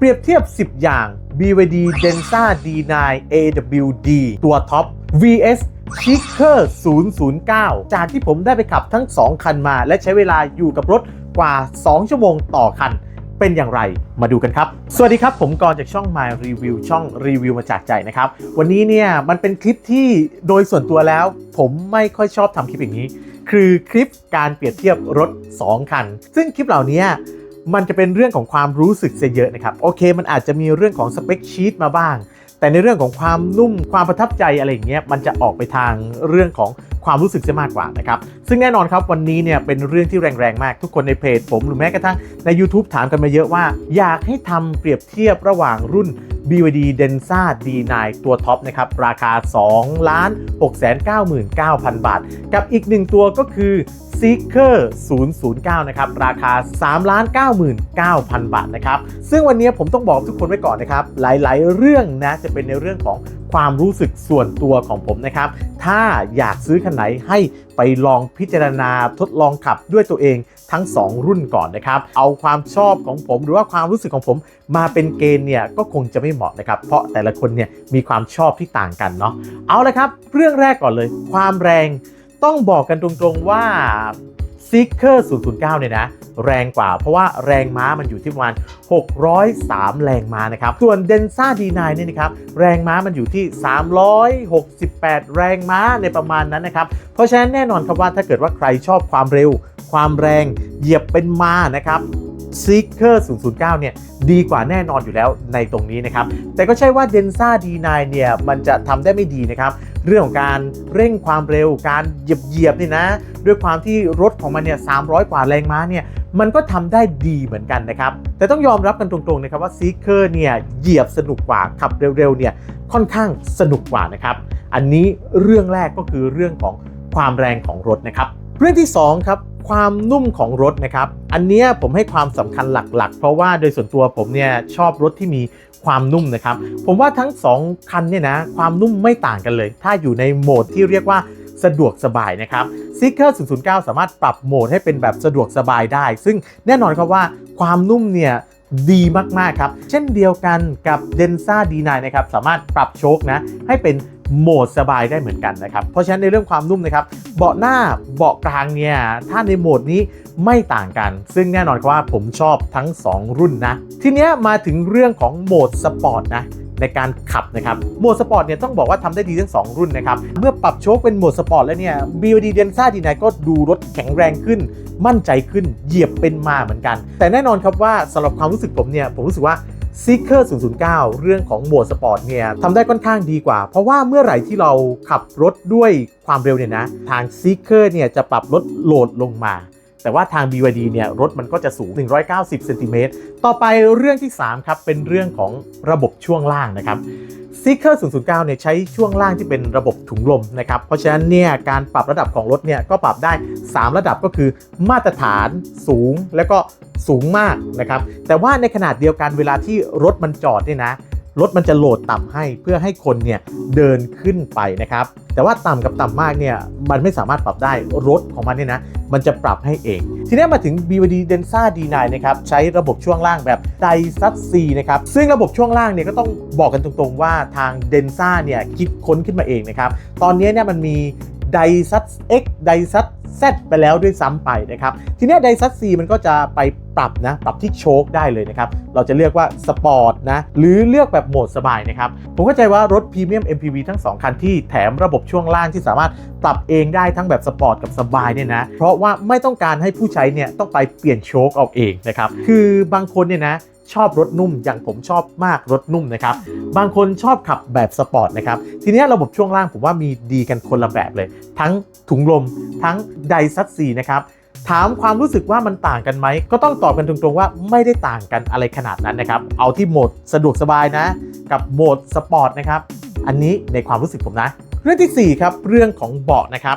เปรียบเทียบ 10 อย่าง BYD Denza D9 AWD ตัวท็อป vs Chicker 009 จากที่ผมได้ไปขับทั้ง 2 คันมา และใช้เวลาอยู่กับรถกว่า 2 ชั่วโมงต่อคัน เป็นอย่างไรมาดูกันครับ สวัสดีครับ ผมกรณ์จากช่อง My Review ช่องรีวิวมาจากใจนะครับ วันนี้เนี่ยมันเป็นคลิปที่โดยส่วนตัวแล้ว ผมไม่ค่อยชอบทำคลิปอย่างนี้ คือคลิปการเปรียบเทียบรถ 2 คัน ซึ่งคลิปเหล่านี้ มันจะเป็นเรื่องของความรู้สึกเสียเยอะนะครับ โอเค มันอาจจะมีเรื่องของสเปคชีตมาบ้าง แต่ในเรื่องของความนุ่มความประทับใจอะไรอย่างเงี้ยมันจะออกไปทางเรื่องของความรู้สึกซะมากกว่านะครับซึ่งแน่นอนครับวันนี้เนี่ยเป็นเรื่องที่แรงๆมากทุกคนในเพจผมหรือแม้กระทั่งใน YouTube ถามกันมาเยอะว่า อยากให้ทำเปรียบเทียบระหว่างรุ่น BYD Denza D9 ตัวท็อปนะครับราคา2ล้าน6 9 9 0 0 0 บาท กับอีกหนึ่งตัวก็คือ Seeker 009 นะครับ ราคา 3 99,000 บาทนะครับ ซึ่งวันนี้ผมต้องบอกทุกคนไว้ก่อนนะครับ หลายๆ เรื่องนะ จะเป็นในเรื่องของความรู้สึกส่วนตัวของผมนะครับ ถ้าอยากซื้อคันไหนให้ไปลองพิจารณาทดลองขับด้วยตัวเองทั้ง 2 รุ่นก่อนนะครับ เอาความชอบของผมหรือว่าความรู้สึกของผมมาเป็นเกณฑ์เนี่ยก็คงจะไม่เหมาะนะครับ เพราะแต่ละคนเนี่ยมีความชอบที่ต่างกันเนาะ เอาละครับ เรื่องแรกก่อนเลย ความแรง ต้องบอกกันตรงๆว่า Seeker 009 เนี่ยนะ แรงกว่า เพราะว่าแรงม้ามันอยู่ที่ประมาณ 603 แรงม้านะครับ ส่วน Denza D9 เนี่ยนะครับ แรงม้ามันอยู่ที่ 368 แรงม้าในประมาณนั้นนะครับ เพราะฉะนั้นแน่นอนครับว่าถ้าเกิดว่าใครชอบความเร็ว ความแรงเหยียบเป็นม้านะครับ Seeker 009 เนี่ยดีกว่าแน่นอนอยู่แล้วในตรงนี้นะครับ แต่ก็ใช่ว่า Denza D9 เนี่ยมันจะทำได้ไม่ดีนะครับ เรื่องของการเร่งความเร็วการเหยียบเหยียบนี่นะ ด้วยความที่รถของมันเนี่ย300กว่าแรงม้าเนี่ยมันก็ทำได้ดีเหมือนกันนะครับ แต่ต้องยอมรับกันตรงๆนะครับว่า Seeker เนี่ยเหยียบสนุกกว่าขับเร็วๆเนี่ยค่อนข้างสนุกกว่านะครับ อันนี้เรื่องแรกก็คือเรื่องของความแรงของรถนะครับ เรื่องที่2ครับความนุ่มของรถนะครับ อันนี้ผมให้ความสำคัญหลักๆ เพราะว่าโดยส่วนตัวผมเนี่ยชอบรถที่มี ความนุ่มนะครับ ผมว่าทั้ง 2 คันเนี่ยนะความนุ่มไม่ต่างกันเลย ถ้าอยู่ในโหมดที่เรียกว่าสะดวกสบายนะครับ Seeker 009 สามารถปรับโหมดให้เป็นแบบสะดวกสบายได้ ซึ่งแน่นอนครับว่าความนุ่มเนี่ยดีมาก ๆ ครับ เช่นเดียวกันกับ Denza D9 นะครับ สามารถปรับโชคนะให้เป็น โหมดสบายได้เหมือนกันนะครับ เพราะฉะนั้นในเรื่องความนุ่มนะครับ เบาะหน้าเบาะกลางเนี่ยถ้าในโหมดนี้ไม่ต่างกัน ซึ่งแน่นอนครับว่าผมชอบทั้ง 2 รุ่นนะ ทีเนี้ยมาถึงเรื่องของโหมดสปอร์ตนะในการขับนะครับ โหมดสปอร์ตเนี่ยต้องบอกว่าทำได้ดีทั้ง 2 รุ่นนะครับ เมื่อปรับโชคเป็นโหมดสปอร์ตแล้วเนี่ย BYD Denza D9 ก็ดูรถแข็งแรงขึ้น มั่นใจขึ้น เหยียบเป็นมาเหมือนกัน แต่แน่นอนครับว่าสำหรับความรู้สึกผมเนี่ย ผมรู้สึกว่า Seeker 009 เรื่องของโหมดสปอร์ตเนี่ยทำได้ค่อนข้างดีกว่า เพราะว่าเมื่อไหร่ที่เราขับรถด้วยความเร็วเนี่ยนะ ทาง Seeker เนี่ยจะปรับลดโหลดลงมา แต่ว่าทาง BYD เนี่ยรถมันก็จะสูง 190เซนติเมตรต่อไปเรื่องที่ 3 ครับ เป็นเรื่องของระบบช่วงล่างนะครับ ซีเคอร์009เนี่ยใช้ช่วงล่างที่เป็นระบบถุงลมนะครับ เพราะฉะนั้นเนี่ยการปรับระดับของรถเนี่ยก็ปรับได้ 3 ระดับก็คือมาตรฐานสูงแล้วก็สูงมากนะครับ แต่ว่าในขนาดเดียวกันเวลาที่รถมันจอดเนี่ยนะ รถมันจะโหลดต่ำให้เพื่อให้คนเนี่ยเดินขึ้นไปนะครับ แต่ว่าต่ำกับต่ำมากเนี่ยมันไม่สามารถปรับได้รถของมันเนี่ยนะมันจะปรับให้เอง ทีนี้มาถึง BYD Denza D9 นะครับใช้ระบบช่วงล่างแบบไดซัตซีนะครับซึ่งระบบช่วงล่างเนี่ยก็ต้องบอกกันตรงๆว่าทาง Denza เนี่ยคิดค้นขึ้นมาเองนะครับตอนนี้เนี่ยมันมี d i s u t X d i s u t Z ไปแล้วด้วยซ้ำไปนะครับ ทีนี้ d i s u t C มันก็จะไปปรับนะ ปรับที่โชคได้เลยนะครับ เราจะเรียกว่าสปอร์ตนะ หรือเลือกแบบโหมดสบายนะครับ ผมเข้าใจว่ารถพรีเมียม MPV ทั้ง 2 คันที่แถมระบบช่วงล่างที่สามารถปรับเองได้ทั้งแบบสปอร์ตกับสบายเนี่ยนะ เพราะว่าไม่ต้องการให้ผู้ใช้เนี่ยต้องไปเปลี่ยนโชคเอาเองนะครับ คือบางคนเนี่ยนะ ชอบรถนุ่มอย่างผมชอบมากรถนุ่มนะครับ บางคนชอบขับแบบสปอร์ตนะครับ ทีนี้ระบบช่วงล่างผมว่ามีดีกันคนละแบบเลย ทั้งถุงลม ทั้งไดซัตซีนะครับถามความรู้สึกว่ามันต่างกันไหม ก็ต้องตอบกันตรงๆว่าไม่ได้ต่างกันอะไรขนาดนั้นนะครับ เอาที่โหมดสะดวกสบายนะ กับโหมดสปอร์ตนะครับ อันนี้ในความรู้สึกผมนะ เรื่องที่4ครับเรื่องของเบาะนะครับ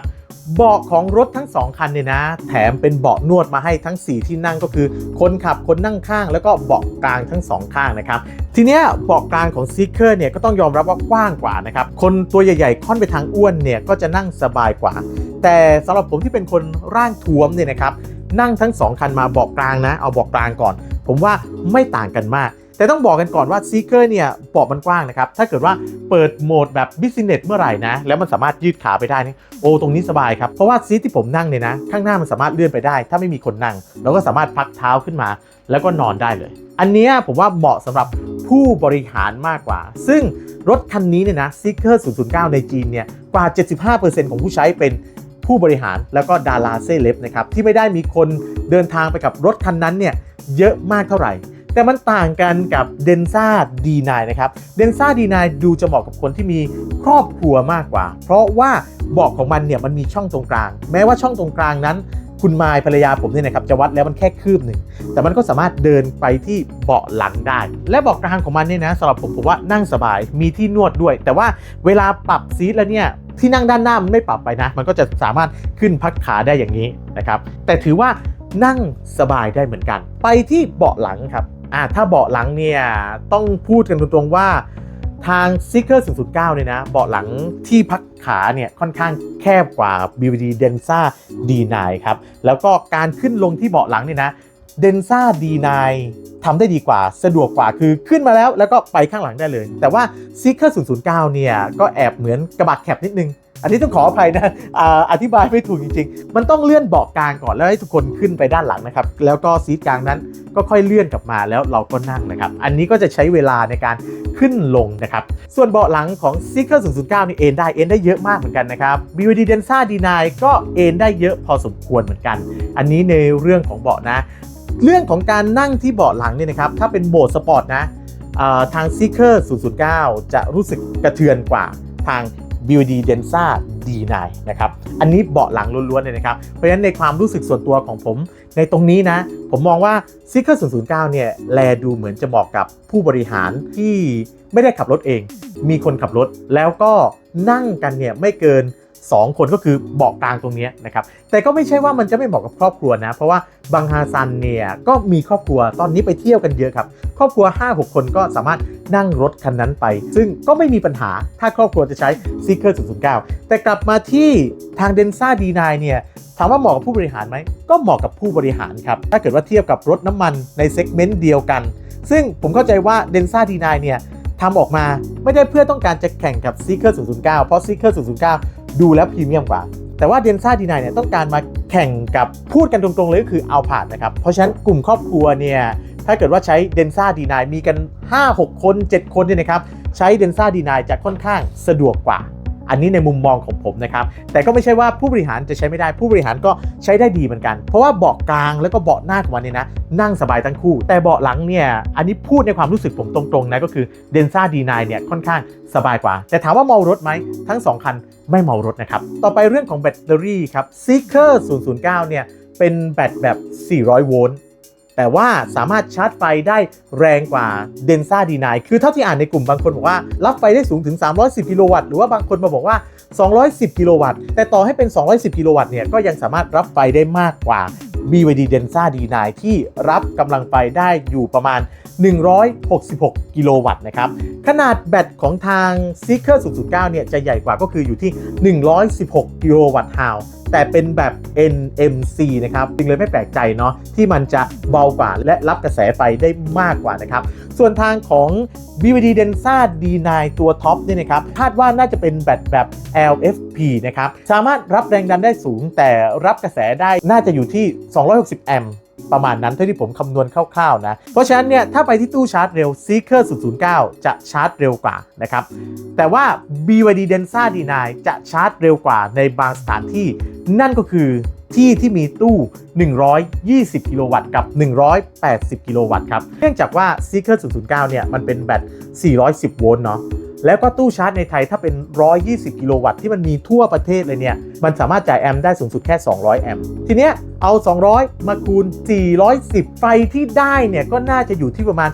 เบาะของรถทั้ง 2 คันเนี่ยนะ แถมเป็นเบาะนวดมาให้ทั้ง 4 ที่นั่งก็คือ คนขับคนนั่งข้าง แล้วก็เบาะกลางทั้ง 2 ข้างนะครับ ทีเนี้ยเบาะกลางของ Seeker เนี่ยก็ต้องยอมรับว่ากว้างกว่านะครับ คนตัวใหญ่ๆค่อนไปทางอ้วนเนี่ยก็จะนั่งสบายกว่า แต่สำหรับผมที่เป็นคนร่างท้วมเนี่ยนะครับนั่งทั้ง 2 คันมาเบาะกลางนะ เอาเบาะกลางก่อน ผมว่าไม่ต่างกันมาก แต่ต้องบอกกันก่อนว่า Seeker เนี่ยเบาะมันกว้างนะครับ ถ้าเกิดว่าเปิดโหมดแบบ Business เมื่อไหร่นะ แล้วมันสามารถยืดขาไปได้นี่โอ้ตรงนี้สบายครับ เพราะว่าซีทที่ผมนั่งเนี่ยนะ ข้างหน้ามันสามารถเลื่อนไปได้ ถ้าไม่มีคนนั่ง เราก็สามารถพักเท้าขึ้นมา แล้วก็นอนได้เลย อันนี้ผมว่าเหมาะสำหรับผู้บริหารมากกว่า ซึ่งรถคันนี้เนี่ยนะ Seeker 009 ในจีนเนี่ยกว่า 75%ของผู้ใช้เป็นผู้บริหารแล้วก็ดาราเซเลบนะครับที่ไม่ได้มีคนเดินทางไปกับรถคันนั้นเนี่ยเยอะมากเท่าไหร่ แต่มันต่างกันกับ d e n z a D9 นนะครับ d e n z a D9 ดูจะเหมาะกับคนที่มีครอบครัวมากกว่า เพราะว่าเบาะของมันเนี่ยมันมีช่องตรงกลาง แม้ว่าช่องตรงกลางนั้น คุณมายภรรยาผมเนี่ยนะครับจะวัดแล้วมันแค่คืบหนึ่งแต่มันก็สามารถเดินไปที่เบาะหลังได้ และเบาะกลางของมันเนี่ยนะสำหรับผมผมว่านั่งสบายมีที่นวดด้วย แต่ว่าเวลาปรับซีทแล้วเนี่ยที่นั่งด้านหน้ามันไม่ปรับไปนะ มันก็จะสามารถขึ้นพักขาได้อย่างนี้นะครับแต่ถือว่านั่งสบายได้เหมือนกัน ไปที่เบาะหลังครับ อ่าถ้าเบาะหลังเนี่ยต้องพูดกันตรงๆว่าทาง s e e k e r 009 เนี่ยนะ เบาะหลังที่พักขาเนี่ยค่อนข้างแคบกว่า BVD Denza D9 ครับ แล้วก็การขึ้นลงที่เบาะหลังเนี่ยนะ Denza D9 ทำได้ดีกว่าสะดวกกว่าคือขึ้นมาแล้วแล้วก็ไปข้างหลังได้เลย แต่ว่า Seeker 009 เนี่ย ก็แอบเหมือนกระบะแคบนิดนึง อันนี้ต้องขออภัยนะอ่าอธิบายไม่ถูกจริงๆ มันต้องเลื่อนเบาะกลางก่อนแล้วให้ทุกคนขึ้นไปด้านหลังนะครับแล้วก็ซีทกลางนั้น ก็ค่อยเลื่อนกลับมาแล้วเราก็นั่งนะครับ อันนี้ก็จะใช้เวลาในการขึ้นลงนะครับ ส่วนเบาะหลังของ Seeker 009 นี่เอนได้เอนได้เยอะมากเหมือนกันนะครับ BYD Denza D9 ก็เอนได้เยอะพอสมควรเหมือนกัน อันนี้ในเรื่องของเบาะนะ เรื่องของการนั่งที่เบาะหลังเนี่ยนะครับ ถ้าเป็นโหมดสปอร์ตนะทาง Seeker 009 จะรู้สึกกระเทือนกว่าทาง BYD Denza D9 นะครับ อันนี้เบาะหลังล้วนๆเลยนะครับ เพราะฉะนั้นในความรู้สึกส่วนตัวของผม ในตรงนี้นะ ผมมองว่า Seeker 009 เนี่ย แลดูเหมือนจะเหมาะกับผู้บริหารที่ไม่ได้ขับรถเอง มีคนขับรถแล้วก็นั่งกันเนี่ยไม่เกิน 2 คนก็คือเบาะกลางตรงนี้นะครับแต่ก็ไม่ใช่ว่ามันจะไม่เหมาะกับครอบครัวนะ เพราะว่าบังฮาซันเนี่ยก็มีครอบครัวตอนนี้ไปเที่ยวกันเยอะครับ ครอบครัว 5-6 คนก็สามารถนั่งรถคันนั้นไป ซึ่งก็ไม่มีปัญหาถ้าครอบครัวจะใช้ Seeker 009 แต่กลับมาที่ทาง Denza D9 เนี่ยถามว่าเหมาะกับผู้บริหารไหมก็เหมาะกับผู้บริหารครับถ้าเกิดว่าเทียบกับรถน้ำมันในเซกเมนต์เดียวกัน ซึ่งผมเข้าใจว่า Denza D9 เนี่ยทำออกมาไม่ได้เพื่อต้องการจะแข่งกับ Seeker 009 เพราะ Seeker 009 ดูแล้วพรีเมียมกว่า แต่ว่าเดนซาดีนายเนี่ยต้องการมาแข่งกับพูดกันตรงๆเลยก็คือเอาผ่านนะครับ เพราะฉะนั้นกลุ่มครอบครัวเนี่ยถ้าเกิดว่าใช้เดนซาดีนายมีกัน 5-6 คน 7 คนเนี่ยนะครับใช้เดนซาดีนายจะค่อนข้างสะดวกกว่า อันนี้ในมุมมองของผมนะครับ แต่ก็ไม่ใช่ว่าผู้บริหารจะใช้ไม่ได้ ผู้บริหารก็ใช้ได้ดีเหมือนกัน เพราะว่าเบาะกลางแล้วก็เบาะหน้าของมันเนี่ยนะ นั่งสบายทั้งคู่ แต่เบาะหลังเนี่ย อันนี้พูดในความรู้สึกผมตรงๆนะก็คือ Denza D9 เนี่ยค่อนข้างสบายกว่า แต่ถามว่าเมารถไหมทั้ง 2 คันไม่เมารถนะครับ ต่อไปเรื่องของแบตเตอรี่ครับ Seeker 009 เนี่ยเป็นแบตแบบ 400 โวลต์ แต่ว่าสามารถชาร์จไฟได้แรงกว่า Denza D9 คือเท่าที่อ่านในกลุ่มบางคนบอกว่า รับไฟได้สูงถึง 310 กิโลวัตต์หรือว่าบางคนมาบอกว่า 210 กิโลวัตต์แต่ต่อให้เป็น 210 กิโลวัตต์เนี่ยก็ยังสามารถรับไฟได้มากกว่า BYD Denza D9 ที่รับกำลังไฟได้อยู่ประมาณ 166 กิโลวัตต์นะครับ ขนาดแบตของทาง Seeker 009 เนี่ยจะใหญ่กว่าก็คืออยู่ที่ 116 กิโลวัตต์ฮาว แต่เป็นแบบ NMC นะครับจึงเลยไม่แปลกใจเนาะที่มันจะเบากว่าและรับกระแสไฟได้มากกว่านะครับ ส่วนทางของ BVD Denza D9 ตัวท็อปเนี่ยนะครับคาดว่าน่าจะเป็นแบตแบบ LFP นะครับ สามารถรับแรงดันได้สูงแต่รับกระแสได้น่าจะอยู่ที่ 260 แอมป์ ประมาณนั้นเท่าที่ผมคำนวณคร่าวๆนะ เพราะฉะนั้นเนี่ยถ้าไปที่ตู้ชาร์จเร็ว Seeker 009 จะชาร์จเร็วกว่านะครับ แต่ว่า BYD Denza D9 จะชาร์จเร็วกว่าในบางสถานที่ นั่นก็คือที่ที่มีตู้ 120 กิโลวัตต์กับ 180 กิโลวัตต์ครับ เนื่องจากว่า Seeker 009 เนี่ยมันเป็นแบต 410 โวลต์เนาะ แล้วก็ตู้ชาร์จในไทยถ้าเป็น 120 กิโลวัตต์ที่มันมีทั่วประเทศเลยเนี่ย มันสามารถจ่ายแอมป์ได้สูงสุดแค่ 200 แอมป์ทีเนี้ยเอา 200 มาคูณ 410 ไฟที่ได้เนี่ย ก็น่าจะอยู่ที่ประมาณ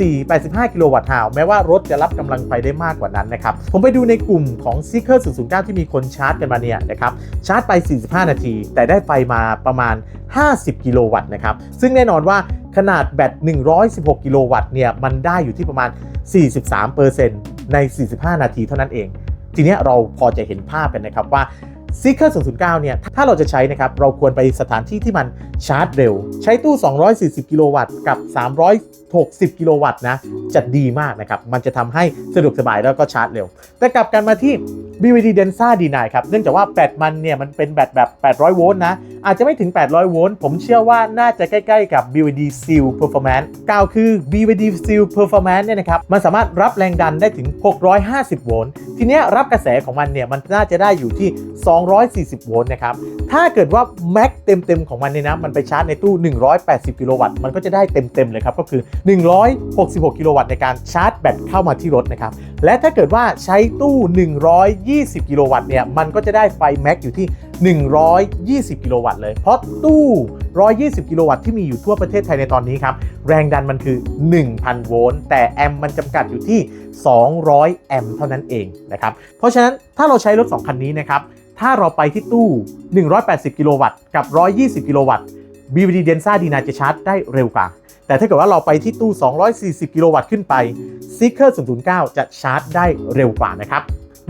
84-85 กิโลวัตต์ฮาวแม้ว่ารถจะรับกำลังไฟได้มากกว่านั้นนะครับ ผมไปดูในกลุ่มของ Seeker 009 ที่มีคนชาร์จกันมาเนี่ยนะครับชาร์จไป 45 นาที แต่ได้ไฟมาประมาณ 50 กิโลวัตต์นะครับซึ่งแน่นอนว่าขนาดแบต 116 กิโลวัตต์เนี่ยมันได้อยู่ที่ประมาณ 43% ใน 45 นาทีเท่านั้นเอง ทีนี้เราพอจะเห็นภาพกันนะครับว่าซีเคอร์009 เนี่ย ถ้าเราจะใช้นะครับ เราควรไปสถานที่ที่มันชาร์จเร็ว ใช้ตู้ 240 กิโลวัตต์กับ 60 กิโลวัตต์นะจะดีมากนะครับ มันจะทำให้สะดวกสบายแล้วก็ชาร์จเร็ว แต่กลับกันมาที่ BYD Densa D9 ครับ เนื่องจากว่าแบตมันเนี่ยมันเป็นแบตแบบ 800 โวลต์นะ อาจจะไม่ถึง 800 โวลต์ ผมเชื่อว่าน่าจะใกล้ๆกับ BYD Seal Performance กล่าวคือ BYD Seal Performance เนี่ยนะครับ มันสามารถรับแรงดันได้ถึง 650 โวลต์ ทีเนี้ยรับกระแสของมันเนี่ยมันน่าจะได้อยู่ที่ 240 โวลต์นะครับ ถ้าเกิดว่าแม็กเต็มๆของมันเนี่ยนะ มันไปชาร์จในตู้ 180 กิโลวัตต์ มันก็จะได้เต็มๆเลยครับ ก็คือ166 กิโลวัตต์ในการชาร์จแบตเข้ามาที่รถนะครับ และถ้าเกิดว่าใช้ตู้ 120 กิโลวัตต์เนี่ย มันก็จะได้ไฟแม็กอยู่ที่ 120 กิโลวัตต์เลย เพราะตู้ 120 กิโลวัตต์ที่มีอยู่ทั่วประเทศไทยในตอนนี้ครับ แรงดันมันคือ 1,000 โวลต์ แต่แอมมันจำกัดอยู่ที่ 200 แอมเท่านั้นเองนะครับ เพราะฉะนั้นถ้าเราใช้รถ 2 คันนี้นะครับ ถ้าเราไปที่ตู้ 180 กิโลวัตต์กับ 120 กิโลวัตต์ BVD Densa D9 จะชาร์จได้เร็วกว่า แต่ถ้าเกิดว่าเราไปที่ตู้ 240 กิโลวัตต์ขึ้นไป Seeker 009 จะชาร์จได้เร็วกว่านะครับ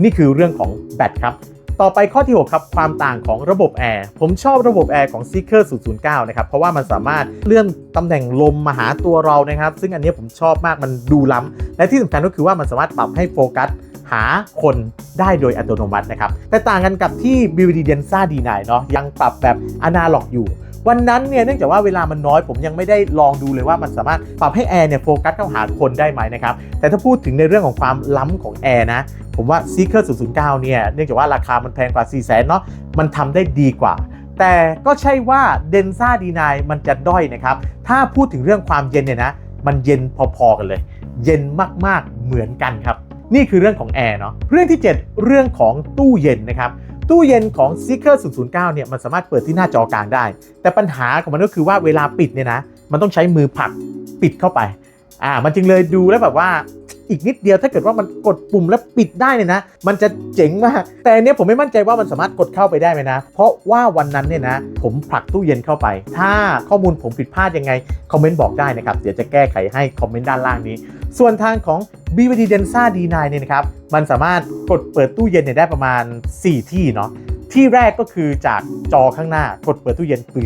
นี่คือเรื่องของแบตครับ ต่อไปข้อที่ 6 ครับ ความต่างของระบบแอร์ผมชอบระบบแอร์ของ Seeker 009 นะครับ เพราะว่ามันสามารถเลื่อนตำแหน่งลมมาหาตัวเรานะครับ ซึ่งอันนี้ผมชอบมากมันดูล้ำและที่สำคัญก็คือว่ามันสามารถปรับให้โฟกัสหาคนได้โดยอัตโนมัตินะครับ แต่ต่างกันกับที่ BVD Densa D9 เนาะยังปรับแบบอนาล็อกอยู่ วันนั้นเนี่ยเนื่องจากว่าเวลามันน้อยผมยังไม่ได้ลองดูเลยว่ามันสามารถปรับให้แอร์เนี่ยโฟกัสเข้าหาคนได้ไหมนะครับแต่ถ้าพูดถึงในเรื่องของความล้ำของแอร์นะผมว่า Seeker 009 เนี่ยเนื่องจากว่าราคามันแพงกว่า 4 0 0 0 0เนาะมันทำได้ดีกว่า แต่ก็ใช่ว่า Densa D9 มันจะด้อยนะครับถ้าพูดถึงเรื่องความเย็นเนี่ยนะมันเย็นพอๆกันเลย เย็นมากๆเหมือนกันครับนี่คือเรื่องของแอร์เนาะเรื่องที่ 7 เรื่องของตู้เย็นนะครับ ตู้เย็นของ Seeker 009เนี่ยมันสามารถเปิดที่หน้าจอกลางได้ แต่ปัญหาของมันก็คือว่าเวลาปิดเนี่ยนะ มันต้องใช้มือผลักปิดเข้าไป อ่า มันจึงเลยดูแล้วแบบว่าอีกนิดเดียวถ้าเกิดว่ามันกดปุ่มแล้วปิดได้เนี่ยนะ มันจะเจ๋งมาก แต่อันเนี้ยผมไม่มั่นใจว่ามันสามารถกดเข้าไปได้ไหมนะ เพราะว่าวันนั้นเนี่ยนะ ผมผลักตู้เย็นเข้าไป ถ้าข้อมูลผมผิดพลาดยังไง คอมเมนต์บอกได้นะครับ เดี๋ยวจะแก้ไขให้คอมเมนต์ด้านล่างนี้ ส่วนทางของ BVD Densa D9 เนี่ยนะครับ มันสามารถกดเปิดตู้เย็นเนี่ยได้ประมาณ 4 ที่เนาะ ที่แรกก็คือจากจอข้างหน้ากดเปิดตู้เย็นปื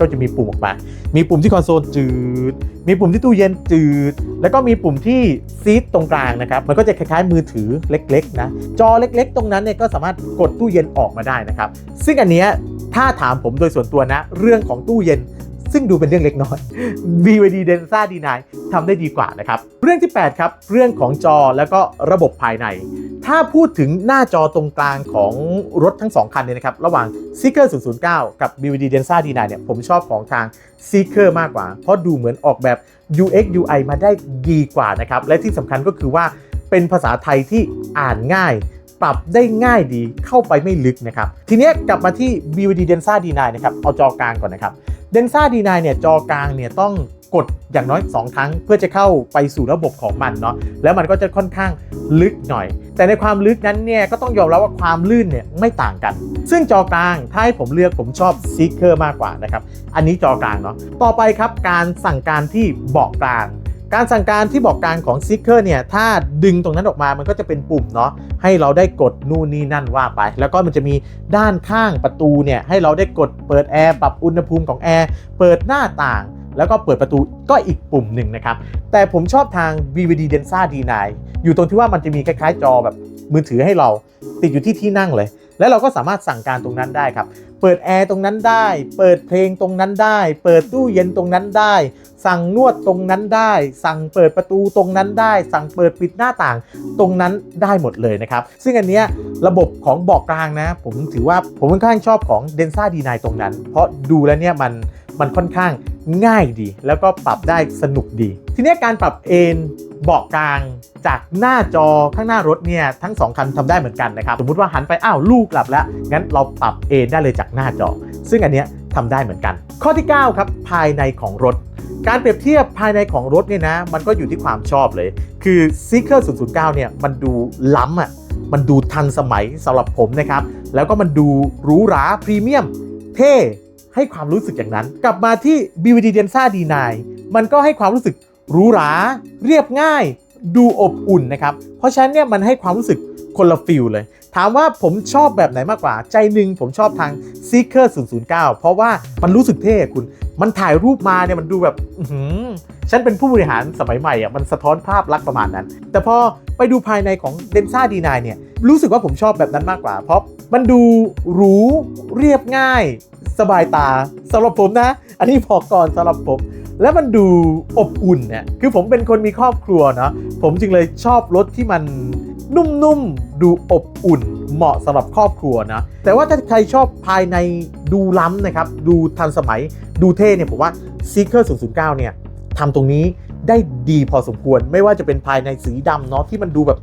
ก็จะมีปุ่มออกมา มีปุ่มที่คอนโซลจืด มีปุ่มที่ตู้เย็นจืด แล้วก็มีปุ่มที่ซีทตรงกลางนะครับ มันก็จะคล้ายๆมือถือเล็กๆนะ จอเล็กๆ ตรงนั้นเนี่ยก็สามารถกดตู้เย็นออกมาได้นะครับ ซึ่งอันเนี้ยถ้าถามผมโดยส่วนตัวนะ เรื่องของตู้เย็น ซึ่งดูเป็นเรื่องเล็กน้อย BYD Densa D9 ทำได้ดีกว่านะครับ เรื่องที่ 8 ครับ เรื่องของจอแล้วก็ระบบภายใน ถ้าพูดถึงหน้าจอตรงกลางของรถทั้ง 2 คันเนี่ยนะครับ ระหว่าง Seeker 009 กับ BYD Densa D9 เนี่ยผมชอบของทาง Seeker มากกว่า เพราะดูเหมือนออกแบบ UX UI มาได้ดีกว่านะครับ และที่สำคัญก็คือว่าเป็นภาษาไทยที่อ่านง่าย ปรับได้ง่ายดีเข้าไปไม่ลึกนะครับ ทีนี้กลับมาที่ BYD Densa D9 นะครับ เอาจอกลางก่อนนะครับ Densa D9 เนี่ยจอกลางเนี่ยต้องกดอย่างน้อย 2 ครั้งเพื่อจะเข้าไปสู่ระบบของมันเนาะแล้วมันก็จะค่อนข้างลึกหน่อย แต่ในความลึกนั้นเนี่ยก็ต้องยอมรับว่าความลื่นเนี่ยไม่ต่างกัน ซึ่งจอกลางถ้าให้ผมเลือกผมชอบ Seeker มากกว่านะครับ อันนี้จอกลางเนาะต่อไปครับการสั่งการที่เบาะกลาง การสั่งการที่บาะกางของ Seeker เนี่ยถ้าดึงตรงนั้นออกมามันก็จะเป็นปุ่มเนาะให้เราได้กดนู่นนี่นั่นว่าไป แล้วก็มันจะมีด้านข้างประตูเนี่ยให้เราได้กดเปิดแอร์ปรับอุณหภูมิของแอร์เปิดหน้าต่างแล้วก็เปิดประตูก็อีกปุ่มหนึ่งนะครับ แต่ผมชอบทาง BVD Densa D9 อยู่ตรงที่ว่ามันจะมีคล้ายๆจอแบบมือถือให้เราติดอยู่ที่ที่นั่งเลย แล้วเราก็สามารถสั่งการตรงนั้นได้ครับ เปิดแอร์ตรงนั้นได้ เปิดเพลงตรงนั้นได้ เปิดตู้เย็นตรงนั้นได้ สั่งนวดตรงนั้นได้ สั่งเปิดประตูตรงนั้นได้ สั่งเปิดปิดหน้าต่าง ตรงนั้นได้หมดเลยนะครับ ซึ่งอันเนี้ยระบบของเบาะกลางนะ ผมถือว่าผมค่อนข้างชอบของ Densa D9 ตรงนั้น เพราะดูแล้วเนี่ยมันมันค่อนข้างง่ายดี แล้วก็ปรับได้สนุกดี ทีเนี้ยการปรับเอน เบาะกลางจากหน้าจอข้างหน้ารถเนี่ยทั้งสองคันทำได้เหมือนกันนะครับ สมมุติว่าหันไปอ้าวลูกหลับแล้ว งั้นเราปรับเอนได้เลยจากหน้าจอ ซึ่งอันเนี้ยทำได้เหมือนกัน ข้อที่ 9 ครับภายในของรถ การเปรียบเทียบภายในของรถเนี่ยนะ มันก็อยู่ที่ความชอบเลย คือ Seeker 009 เนี่ยมันดูล้ำอะมันดูทันสมัยสำหรับผมนะครับ แล้วก็มันดูหรูหราพรีเมียม เท่ให้ความรู้สึกอย่างนั้น กลับมาที่ BVD Densa D9 มันก็ให้ความรู้สึก หรูหราเรียบง่ายดูอบอุ่นนะครับ เพราะฉะนั้นเนี่ยมันให้ความรู้สึกคนละฟิลเลย ถามว่าผมชอบแบบไหนมากกว่า ใจหนึ่งผมชอบทาง Seeker 009 เพราะว่ามันรู้สึกเท่คุณ มันถ่ายรูปมาเนี่ยมันดูแบบฉันเป็นผู้บริหารสมัยใหม่อะมันสะท้อนภาพลักษณ์ประมาณนั้น แต่พอไปดูภายในของ d e n s a D9 เนี่ยรู้สึกว่าผมชอบแบบนั้นมากกว่า เพราะมันดูหรูเรียบง่าย สบายตาสำหรับผมนะ อันนี้พอกก่อนสำหรับผม แล้วมันดูอบอุ่นเนี่ยคือผมเป็นคนมีครอบครัวเนาะผมจึงเลยชอบรถที่มันนุ่มๆ ดูอบอุ่น เหมาะสำหรับครอบครัวนะ แต่ว่าถ้าใครชอบภายในดูล้ำนะครับ ดูทันสมัย ดูเท่เนี่ยผมว่า Seeker 009 เนี่ยทำตรงนี้ได้ดีพอสมควร ไม่ว่าจะเป็นภายในสีดำเนาะที่มันดูแบบ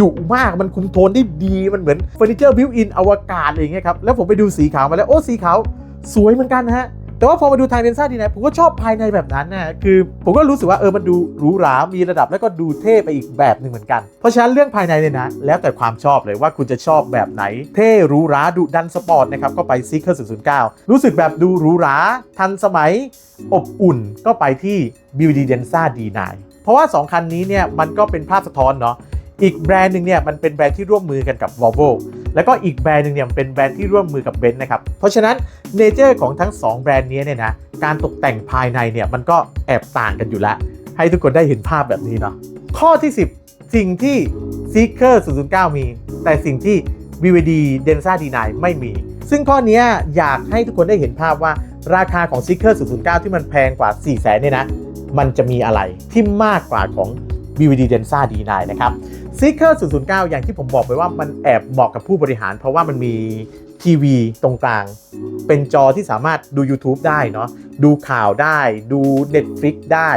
ดุมาก มันคุมโทนได้ดี มันเหมือนเฟอร์นิเจอร์บิวอินอวกาศอะไรอย่างเงี้ยครับ แล้วผมไปดูสีขาวมาแล้ว โอ้ สีขาวสวยเหมือนกันนะฮะ แต่ว่าพอมาดูทางเดนซ่าดีนะผมก็ชอบภายในแบบนั้นนะคือผมก็รู้สึกว่าเออมันดูหรูหรามีระดับแล้วก็ดูเท่ไปอีกแบบหนึ่งเหมือนกัน เพราะฉะนั้นเรื่องภายในเนี่ยนะ แล้วแต่ความชอบเลยว่าคุณจะชอบแบบไหน เท่หรูหราดุดันสปอร์ตนะครับก็ไปซีเคอร์009 รู้สึกแบบดูหรูหราทันสมัยอบอุ่นก็ไปที่ BVD Densa D9 เพราะว่า 2 คันนี้เนี่ยมันก็เป็นภาพสะท้อนเนาะอีกแบรนด์หนึ่งเนี่ยมันเป็นแบรนด์ที่ร่วมมือกันกับ Volvo แล้วก็อีกแบรนด์หนึ่งเนี่ยเป็นแบรนด์ที่ร่วมมือกับเบนซ์นะครับ เพราะฉะนั้นเนเจอร์ของทั้ง 2 แบรนด์นี้เนี่ยนะการตกแต่งภายในเนี่ยมันก็แอบต่างกันอยู่แล้ว ให้ทุกคนได้เห็นภาพแบบนี้เนาะข้อที่ 10 สิ่งที่ Seeker 009 มี แต่สิ่งที่ VVD Densa D9 ไม่มี ซึ่งข้อนี้อยากให้ทุกคนได้เห็นภาพว่าราคาของ Seeker 009 ที่มันแพงกว่า 4 0 0 0 0เนี่ยนะมันจะมีอะไรที่มากกว่าของ VVD Densa D9 นะครับ Seeker 009 อย่างที่ผมบอกไปว่ามันแอบเหมาะกับผู้บริหาร เพราะว่ามันมีทีวีตรงกลาง เป็นจอที่สามารถดู YouTube ได้เนาะดูข่าวได้ ดู Netflix ได้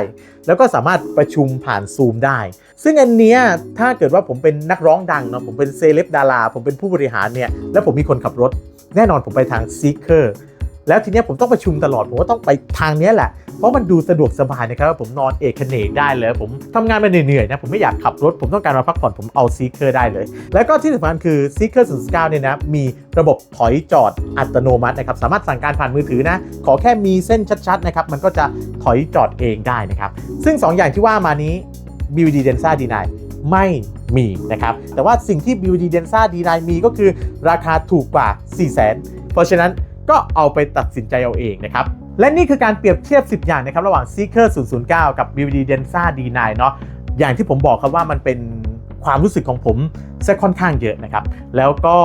แล้วก็สามารถประชุมผ่านซูมได้ ซึ่งอันเนี้ยถ้าเกิดว่าผมเป็นนักร้องดังเนาะผมเป็นเซเลบดารา ผมเป็นผู้บริหารเนี่ยแล้วผมมีคนขับรถ แน่นอนผมไปทาง Seeker แล้วทีเนี้ยผมต้องประชุมตลอด ผมก็ต้องไปทางเนี้ยแหละ เพราะมันดูสะดวกสบายนะครับผมนอนเอกเนกได้เลย ผมทำงานมาเหนื่อยๆนะผมไม่อยากขับรถ ผมต้องการมาพักผ่อนผมเอา Seeker ได้เลย แล้วก็ที่สำคัญคือ Seeker 0 9เนี่ยนะมีระบบถอยจอดอัตโนมัตินะครับสามารถสั่งการผ่านมือถือนะ ขอแค่มีเส้นชัดๆนะครับมันก็จะถอยจอดเองได้นะครับซึ่ง 2 อย่างที่ว่ามานี้ BVD Densa D9 ไม่มีนะครับ แต่ว่าสิ่งที่ BVD Densa D9 มีก็คือราคาถูกกว่า 400,000 เพราะฉะนั้นก็เอาไปตัดสินใจเอาเองนะครับ และนี่คือการเปรียบเทียบ 10 อย่างนะครับระหว่าง Seeker 009 กับ BVD Densa D9 เนาะอย่างที่ผมบอกครับว่ามันเป็นความรู้สึกของผมซะค่อนข้างเยอะนะครับ แล้วก็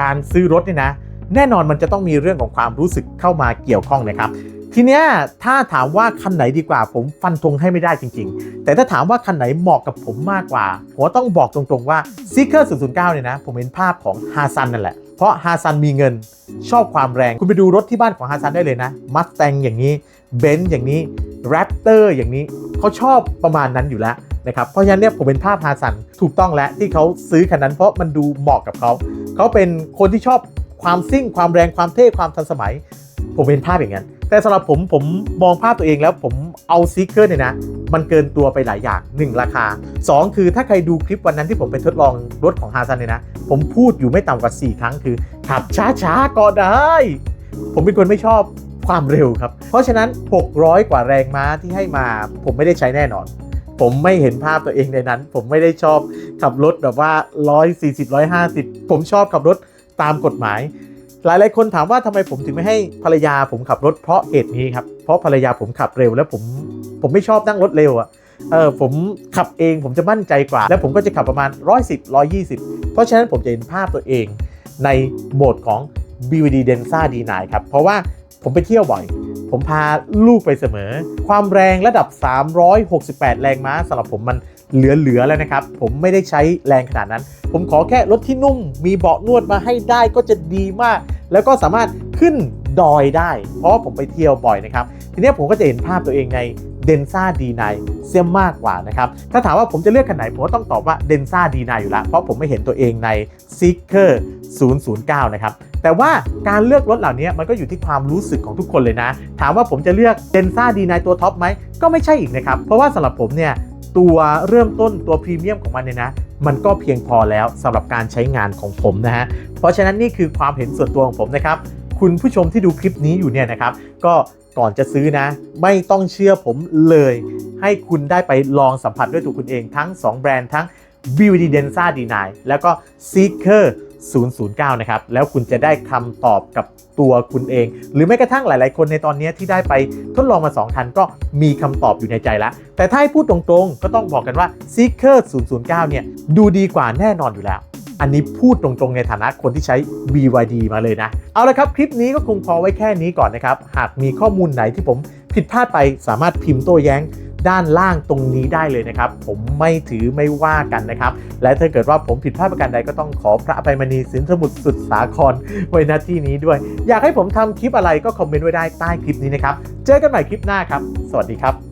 การซื้อรถเนี่ยนะ แน่นอนมันจะต้องมีเรื่องของความรู้สึกเข้ามาเกี่ยวข้องนะครับ ทีเนี้ยถ้าถามว่าคันไหนดีกว่า ผมฟันธงให้ไม่ได้จริง ๆ แต่ถ้าถามว่าคันไหนเหมาะกับผมมากกว่าผมต้องบอกตรงๆว่า Seeker 009 เนี่ยนะ ผมเห็นภาพของฮาซันนั่นแหละ เพราะฮาซันมีเงินชอบความแรง คุณไปดูรถที่บ้านของฮาซันได้เลยนะมัสแตงอย่างนี้เบนซ์อย่างนี้แรปเตอร์อย่างนี้เขาชอบประมาณนั้นอยู่แล้วนะครับเพราะฉะนั้นเนี่ยผมเป็นภาพฮาซันถูกต้องแล้วที่เขาซื้อคันนั้นเพราะมันดูเหมาะกับเขาเขาเป็นคนที่ชอบความซิ่งความแรงความเท่ความทันสมัย ผมเป็นภาพอย่างนั้นแต่สำหรับผมผมมองภาพตัวเองแล้วผมเอาซีเกอร์เนี่ยนะ มันเกินตัวไปหลายอย่าง 1 ราคา 2 คือถ้าใครดูคลิปวันนั้นที่ผมไปทดลองรถของฮาซันเนี่ยนะ ผมพูดอยู่ไม่ต่ำกว่า 4 ครั้งคือ ขับช้าๆก็ได้ ผมเป็นคนไม่ชอบความเร็วครับ เพราะฉะนั้น 600 กว่าแรงม้าที่ให้มาผมไม่ได้ใช้แน่นอน ผมไม่เห็นภาพตัวเองในนั้น ผมไม่ได้ชอบขับรถแบบว่า 140 150 ผมชอบขับรถตามกฎหมาย หลายหลายๆคนถามว่าทำไมผมถึงไม่ให้ภรรยาผมขับรถเพราะเหตุนี้ครับ เพราะภรรยาผมขับเร็วแล้วผมผมไม่ชอบนั่งรถเร็วอะ่ะเออผมขับเองผมจะมั่นใจกว่า แล้วผมก็จะขับประมาณ 110 120 เพราะฉะนั้นผมจะเห็นภาพตัวเองในโหมดของ BVD Densa D9 ครับ เพราะว่าผมไปเที่ยวบ่อย ผมพาลูกไปเสมอ ความแรงระดับ 368 แรงม้าสำหรับผมมัน เหลือๆแล้วนะครับ ผมไม่ได้ใช้แรงขนาดนั้น ผมขอแค่รถที่นุ่ม มีเบาะนวดมาให้ได้ก็จะดีมาก แล้วก็สามารถขึ้นดอยได้ เพราะว่าผมไปเที่ยวบ่อยนะครับ ทีนี้ผมก็จะเห็นภาพตัวเองใน Densa D9 เสียมากกว่านะครับ ถ้าถามว่าผมจะเลือกคันไหน ผมก็ต้องตอบว่า Densa D9 อยู่แล้ว เพราะผมไม่เห็นตัวเองใน Seeker 009 นะครับแต่ว่าการเลือกรถเหล่านี้มันก็อยู่ที่ความรู้สึกของทุกคนเลยนะ ถามว่าผมจะเลือก Densa D9 ตัวท็อปไหม ก็ไม่ใช่อีกนะครับ เพราะว่าสำหรับผมเนี่ย ตัวเริ่มต้นตัวพรีเมียมของมันเนี่ยนะ มันก็เพียงพอแล้วสำหรับการใช้งานของผมนะฮะ เพราะฉะนั้นนี่คือความเห็นส่วนตัวของผมนะครับ คุณผู้ชมที่ดูคลิปนี้อยู่เนี่ยนะครับ ก็ก่อนจะซื้อนะ ไม่ต้องเชื่อผมเลย ให้คุณได้ไปลองสัมผัสด้วยตัวคุณเองทั้ง 2 แบรนด์ทั้ง BVD Densa D9 แล้วก็ Seeker 009 นะครับ แล้วคุณจะได้คำตอบกับตัวคุณเอง หรือแม้กระทั่งหลาย ๆ คนในตอนนี้ที่ได้ไปทดลองมา 2 คันก็มีคำตอบอยู่ในใจแล้ว แต่ถ้าให้พูดตรง ๆ ก็ต้องบอกกันว่า Seeker 009 เนี่ย ดูดีกว่าแน่นอนอยู่แล้วอันนี้พูดตรงๆ ในฐานะคนที่ใช้ BYD มาเลยนะ เอาละครับ คลิปนี้ก็คงพอไว้แค่นี้ก่อนนะครับ หากมีข้อมูลไหนที่ผมผิดพลาดไปสามารถพิมพ์โต้แย้ง ด้านล่างตรงนี้ได้เลยนะครับ ผมไม่ถือไม่ว่ากันนะครับ และถ้าเกิดว่าผมผิดพลาดประการใดก็ต้องขอพระอภัยมณีสินสมุทรสุดสาครไว้ณที่นี้ด้วย อยากให้ผมทำคลิปอะไรก็คอมเมนต์ไว้ได้ใต้คลิปนี้นะครับ เจอกันใหม่คลิปหน้าครับ สวัสดีครับ